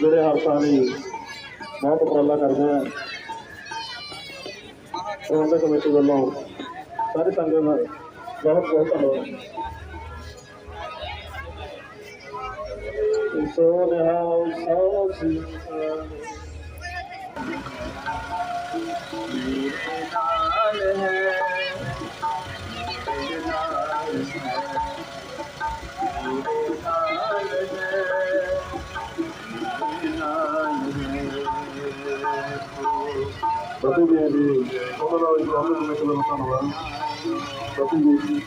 ਜਿਹੜੇ ਹਰ ਸਾਲ ਬਹੁਤ ਉਪਰਾਲਾ ਕਰਦੇ ਆ ਪ੍ਰਬੰਧਕ ਕਮੇਟੀ ਵੱਲੋਂ ਸਾਰੇ ਸੰਗਤ ਦਾ ਬਹੁਤ ਬਹੁਤ ਧੰਨਵਾਦ। ਸੋ ਨਿਹਾਲ ਸੋ ਸੀ ਪ੍ਰਭੂ ਜੀ ਦੀ ਉਹਨਾਂ ਦਾ ਇੱਕ ਬਹੁਤ ਕਮੇਟੀ ਵੱਲੋਂ ਧੰਨਵਾਦ ਪ੍ਰਭੂ ਜੀ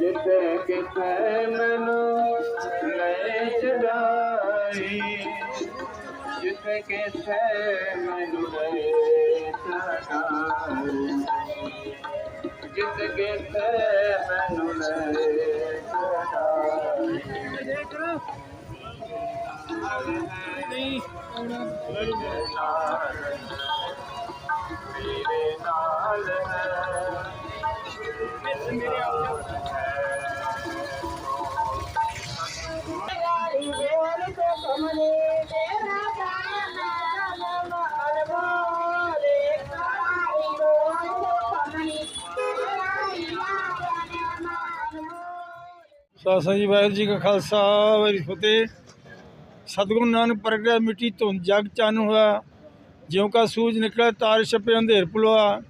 ਜਿੱਥੇ ਜਿੱਥੇ ਕਿਤੇ ਮੈਨੂੰ ਲੈ ਚੜਾਈ ਜਿੱਥੇ ਕਿਤੇ ਮੈਨੂੰ ਲੈ ਚੜਾਈ ਮੇਰੇ ਨਾਲ ਹੈ गाड़ी बोले ਜੀ ਵਾਹਿਗੁਰੂ ਜੀ ਕਾ ਖਾਲਸਾ, ਵਾਹਿਗੁਰੂ ਫਤਿਹ। ਸਤਿਗੁਰੂ ਨਾਨਕ ਪ੍ਰਗਟਿਆ ਮਿੱਟੀ ਤੋਂ ਜਗ ਚੰਨ ਹੋਇਆ। ਜਿਉ ਕਾ ਸੂਝ ਨਿਕਲਿਆ, ਤਾਰ ਛਪੇ ਅੰਧੇਰ ਪੁਲਵਾ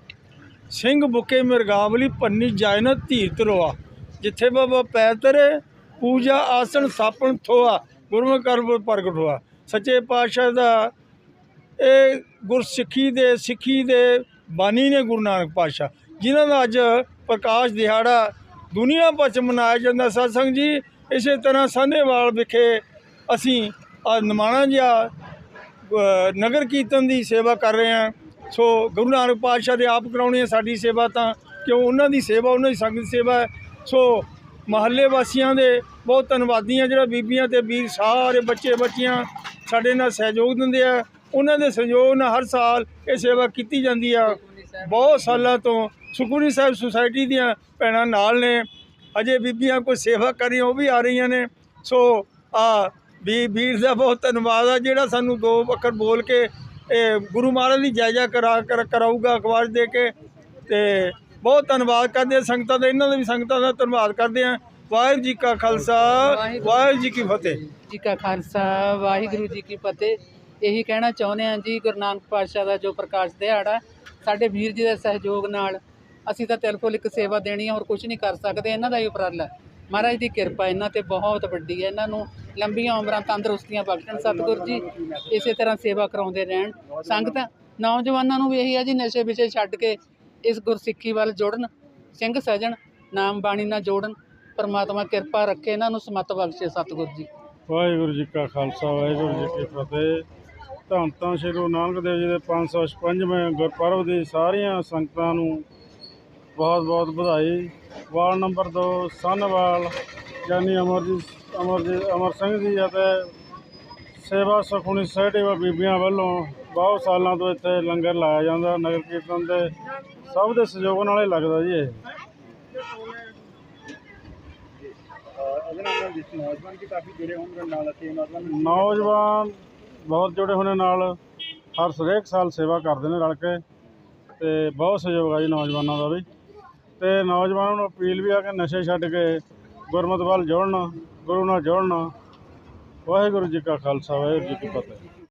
ਸਿੰਘ ਬੁਕੇ ਮਿਰਗਾਵਲੀ ਪੰਨੀ ਜਾਇਨ ਧੀਰ ਤਰਵਾ ਜਿੱਥੇ ਬਾਬਾ ਪੈ ਤਰੇ ਪੂਜਾ ਆਸਣ ਸਾਪਣ ਥੋਆ। ਗੁਰਮੁਖ ਕਰ ਪ੍ਰਗਟ ਹੋਆ ਸੱਚੇ ਪਾਤਸ਼ਾਹ ਦਾ ਇਹ ਗੁਰਸਿੱਖੀ ਦੇ, ਸਿੱਖੀ ਦੇ ਬਾਨੀ ਨੇ ਗੁਰੂ ਨਾਨਕ ਪਾਤਸ਼ਾਹ। ਜਿਨ੍ਹਾਂ ਦਾ ਅੱਜ ਪ੍ਰਕਾਸ਼ ਦਿਹਾੜਾ ਦੁਨੀਆ ਭਰ 'ਚ ਮਨਾਇਆ ਜਾਂਦਾ ਸਤਸੰਗ ਜੀ, ਇਸੇ ਤਰ੍ਹਾਂ ਸਾਹਨੇਵਾਲ ਵਿਖੇ ਅਸੀਂ ਆ ਨਿਮਾਣਾ ਜਿਹਾ ਨਗਰ ਕੀਰਤਨ ਦੀ ਸੇਵਾ ਕਰ ਰਹੇ ਹਾਂ। ਸੋ ਗੁਰੂ ਨਾਨਕ ਪਾਤਸ਼ਾਹ ਦੇ ਆਪ ਕਰਾਉਣੀ ਹੈ ਸਾਡੀ ਸੇਵਾ ਤਾਂ, ਕਿਉਂ ਉਹਨਾਂ ਦੀ ਸੇਵਾ, ਉਹਨਾਂ ਦੀ ਸੰਗਤ ਦੀ ਸੇਵਾ ਹੈ। ਸੋ ਮਹੱਲੇ ਵਾਸੀਆਂ ਦੇ ਬਹੁਤ ਧੰਨਵਾਦੀ ਹਾਂ, ਜਿਹੜਾ ਬੀਬੀਆਂ ਤੇ ਵੀਰ ਸਾਰੇ ਬੱਚੇ ਬੱਚੀਆਂ ਸਾਡੇ ਨਾਲ ਸਹਿਯੋਗ ਦਿੰਦੇ ਆ। ਉਹਨਾਂ ਦੇ ਸਹਿਯੋਗ ਨਾਲ ਹਰ ਸਾਲ ਇਹ ਸੇਵਾ ਕੀਤੀ ਜਾਂਦੀ ਆ। ਬਹੁਤ ਸਾਲਾਂ ਤੋਂ ਸੁਖਮਨੀ ਸਾਹਿਬ ਸੁਸਾਇਟੀ ਦੀਆਂ ਭੈਣਾਂ ਨਾਲ ਨੇ। ਅਜੇ ਬੀਬੀਆਂ ਕੋਈ ਸੇਵਾ ਕਰ ਰਹੀਆਂ ਉਹ ਵੀ ਆ ਰਹੀਆਂ ਨੇ। ਸੋ ਆ ਵੀ ਵੀਰ ਦਾ ਬਹੁਤ ਧੰਨਵਾਦ ਆ ਜਿਹੜਾ ਸਾਨੂੰ ਦੋ ਅੱਖਰ ਬੋਲ ਕੇ ਇਹ ਗੁਰੂ ਮਹਾਰਾਜ ਦੀ ਜੈ ਜੈ ਕਰਾ ਕਰ ਕਰਾਊਗਾ ਅਖਬਾਰ ਦੇ ਕੇ। ਤੇ ਬਹੁਤ ਧੰਨਵਾਦ ਕਰਦੇ ਹਾਂ ਸੰਗਤਾਂ ਦਾ ਇਹਨਾਂ ਦਾ ਵੀ ਸੰਗਤਾਂ ਦਾ ਧੰਨਵਾਦ ਕਰਦੇ ਹਾਂ ਵਾਹਿਗੁਰੂ ਜੀ ਕਾ ਖਾਲਸਾ ਵਾਹਿਗੁਰੂ ਜੀ ਕੀ ਫਤਿਹ। ਜੀ ਕਾ ਖਾਲਸਾ ਵਾਹਿਗੁਰੂ ਜੀ ਕੀ ਫਤਿਹ। ਇਹੀ ਕਹਿਣਾ ਚਾਹੁੰਦੇ ਹਾਂ ਜੀ ਗੁਰੂ ਨਾਨਕ ਪਾਤਸ਼ਾਹ ਦਾ ਜੋ ਪ੍ਰਕਾਸ਼ ਦਿਹਾੜਾ ਸਾਡੇ ਵੀਰ ਜੀ ਦੇ ਸਹਿਯੋਗ ਨਾਲ ਅਸੀਂ ਤਾਂ ਤਿਲ ਫੁੱਲ ਇੱਕ ਸੇਵਾ ਦੇਣੀ ਹੈ ਹੋਰ ਕੁਝ ਨਹੀਂ ਕਰ ਸਕਦੇ, ਇਹਨਾਂ ਦਾ ਹੀ ਉਪਰਾਲਾ ਹੈ। ਮਹਾਰਾਜ ਦੀ ਕਿਰਪਾ ਇਹਨਾਂ ਤੇ ਬਹੁਤ ਵੱਡੀ ਹੈ, ਇਹਨਾਂ ਨੂੰ ਲੰਬੀਆਂ ਉਮਰਾਂ ਤੰਦਰੁਸਤੀਆਂ ਬਖਸ਼ਣ, ਸਤਿਗੁਰ ਜੀ ਇਸੇ ਤਰ੍ਹਾਂ ਸੇਵਾ ਕਰਾਉਂਦੇ ਰਹਿਣ। ਸੰਗਤਾਂ, ਨੌਜਵਾਨਾਂ ਨੂੰ ਵੀ ਇਹੀ ਹੈ ਜੀ, ਨਸ਼ੇ ਵਿਸ਼ੇ ਛੱਡ ਕੇ ਇਸ ਗੁਰਸਿੱਖੀ ਵੱਲ ਜੁੜਨ, ਸਿੰਘ ਸਜਣ, ਨਾਮ ਬਾਣੀ ਨਾਲ ਜੋੜਨ, ਪਰਮਾਤਮਾ ਕਿਰਪਾ ਰੱਖੇ, ਇਹਨਾਂ ਨੂੰ ਸਮਤ ਬਖਸ਼ੇ ਸਤਿਗੁਰ ਜੀ। ਵਾਹਿਗੁਰੂ ਜੀ ਕਾ ਖਾਲਸਾ, ਵਾਹਿਗੁਰੂ ਜੀ ਕੀ ਫਤਿਹ। ਧੰਨ ਧੰਨ ਸ਼੍ਰੀ ਗੁਰੂ ਨਾਨਕ ਦੇਵ ਜੀ ਦੇ 555ਵੇਂ ਗੁਰਪੁਰਬ ਦੀ ਸਾਰੀਆਂ ਸੰਗਤਾਂ ਨੂੰ ਬਹੁਤ ਬਹੁਤ ਵਧਾਈ। ਵਾਰਡ ਨੰਬਰ 2 ਸੰਨਵਾਲ ਜਾਨੀ ਅਮਰਜੀਤ ਅਮਰਜੀਤ ਅਮਰ ਸਿੰਘ ਜੀ ਅਤੇ ਸੇਵਾ ਸੁਖਮਨੀ ਸੋਸਾਇਟੀ ਵਾ ਬੀਬੀਆਂ ਵੱਲੋਂ ਬਹੁਤ ਸਾਲਾਂ ਤੋਂ ਇੱਥੇ ਲੰਗਰ ਲਾਇਆ ਜਾਂਦਾ ਨਗਰ ਕੀਰਤਨ ਦੇ ਸਭ ਦੇ ਸਹਿਯੋਗ ਨਾਲ ਹੀ ਲੱਗਦਾ ਜੀ ਇਹ। ਉਹਦੇ ਨਾਲ ਜਿਸ ਨੌਜਵਾਨ ਵੀ ਕਾਫੀ ਜੁੜੇ ਹੋਣਗੇ ਨਾਲ ਅਸੀਂ ਨੌਜਵਾਨ ਨੌਜਵਾਨ ਬਹੁਤ ਜੁੜੇ ਹੋਣੇ ਨਾਲ ਹਰ ਹਰੇਕ ਸਾਲ ਸੇਵਾ ਕਰਦੇ ਨੇ ਰਲ ਕੇ ਤੇ ਬਹੁਤ ਸਹਿਯੋਗ ਆ ਜੀ ਨੌਜਵਾਨਾਂ ਦਾ ਵੀ। ਤੇ ਨੌਜਵਾਨਾਂ ਨੂੰ ਅਪੀਲ ਵੀ ਆ ਕਿ ਨਸ਼ੇ ਛੱਡ ਕੇ ਗੁਰਮਤਿ ਵੱਲ ਜੁੜਨ, ਗੁਰੂ ਨਾਲ ਜੁੜਨ। ਵਾਹਿਗੁਰੂ ਜੀ ਕਾ ਖਾਲਸਾ, ਵਾਹਿਗੁਰੂ ਜੀ ਕੀ ਫਤਿਹ।